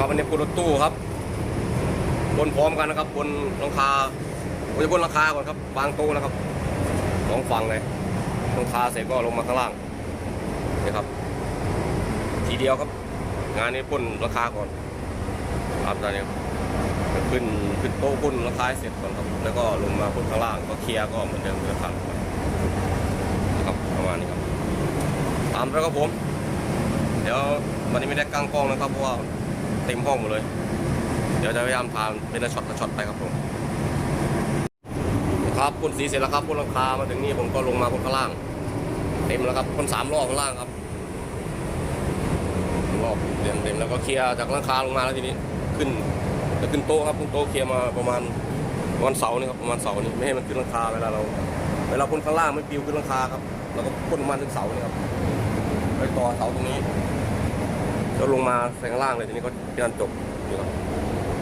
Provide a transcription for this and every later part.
ครับอันนี้บนรถตู้ครับบนพร้อมกันนะครับบนหลังคาผมจะบนหลังคาก่อนครับวางโต๊ะนะครับสองฝั่งเลยหลังคาเสร็จก็ลงมาข้างล่างนี่ครับ ทีเดียวครับ งานนี้พ่นราคาก่อนครับตอนนี้ขึ้นขึ้นโต๊ะพ่นราคาเสร็จก่อนครับ แล้วก็ลงมาพ่นข้างล่างก็เคลียร์ก็เหมือนเดิมราคาครับประมาณนี้ครับตามแล้วครับผม เดี๋ยววันนี้ไม่ได้กางกล้องนะครับเพราะว่า ต็มห้องหมดเลย เดี๋ยวจะพยายามทำเป็นช็อตช็อตไปครับผมครับพ่นสีเสร็จแล้วครับพ่นราคามาถึงนี่ผมก็ลงมาพ่นข้างล่าง เต็มแล้วครับพ่นสามรอบข้างล่างครับรอบเต็มเต็มแล้วก็เคลียร์จากหลังคาลงมาแล้วทีนี้ขึ้นจะขึ้นโต๊ะครับขึ้นโต๊ะเคลียร์มาประมาณวันเสาร์นี่ครับประมาณเสาร์นี่ไม่ให้มันขึ้นหลังคาเวลาเราเวลาพ่นข้างล่างไม่ปิวขึ้นหลังคาครับเราก็พ่นประมาณถึงเสานี่ครับไปต่อเสาตรงนี้ แล้วลงมาใส่ข้างล่างเลยทีนี้ก็งานจบนี่ครับ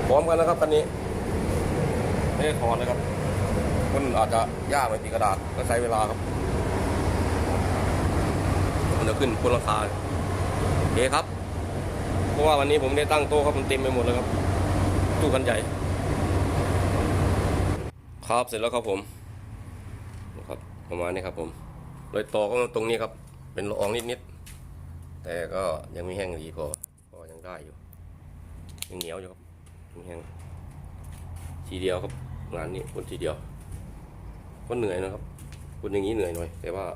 พร้อมกันนะครับคันนี้ไม่ได้ถอนเลยครับมันอาจจะยากไปตีกระดาษก็ใช้เวลาครับมันจะขึ้นพ่นหลังคาโอเคครับ เพราะว่าวันนี้ผมได้ตั้งโต๊ะครับมันเต็มไปหมดเลยครับตู้คันใหญ่ ครับเสร็จแล้วครับผมครับประมาณนี้ครับผม โดยต่อก็ตรงนี้ครับ เป็นละองนิดๆ แต่ก็ยังไม่แห้งดีพอก็ยังได้อยู่ ยังเหนียวอยู่ครับยังแห้งทีเดียวครับงานนี้คนทีเดียว ก็เหนื่อยนะครับคนอย่างนี้เหนื่อยหน่อย แต่ว่า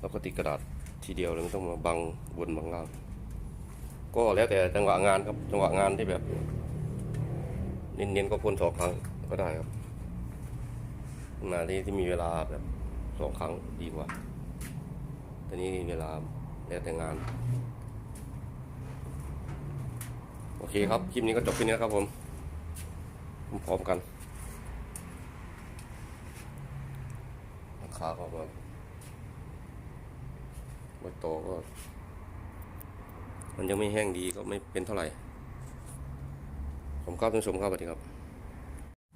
เราก็ติดกระดาษทีเดียวเลยไม่ต้องมาบังบนบังล่างก็แล้วแต่จังหวะงานครับจังหวะงานที่แบบ เน้นๆก็พ่นสองครั้งก็ได้ครับงานที่ที่มีเวลาแบบสองครั้งดีกว่าแต่นี้เวลา แล้วแต่งาน โอเคครับ คลิปนี้ก็จบแค่นี้ครับผม พร้อมกันราคาก็แบบไม่โตก็ มันยังไม่แห้งดีก็ไม่เป็นเท่าไหร่ ผมครับท่านชมครับสวัสดีครับ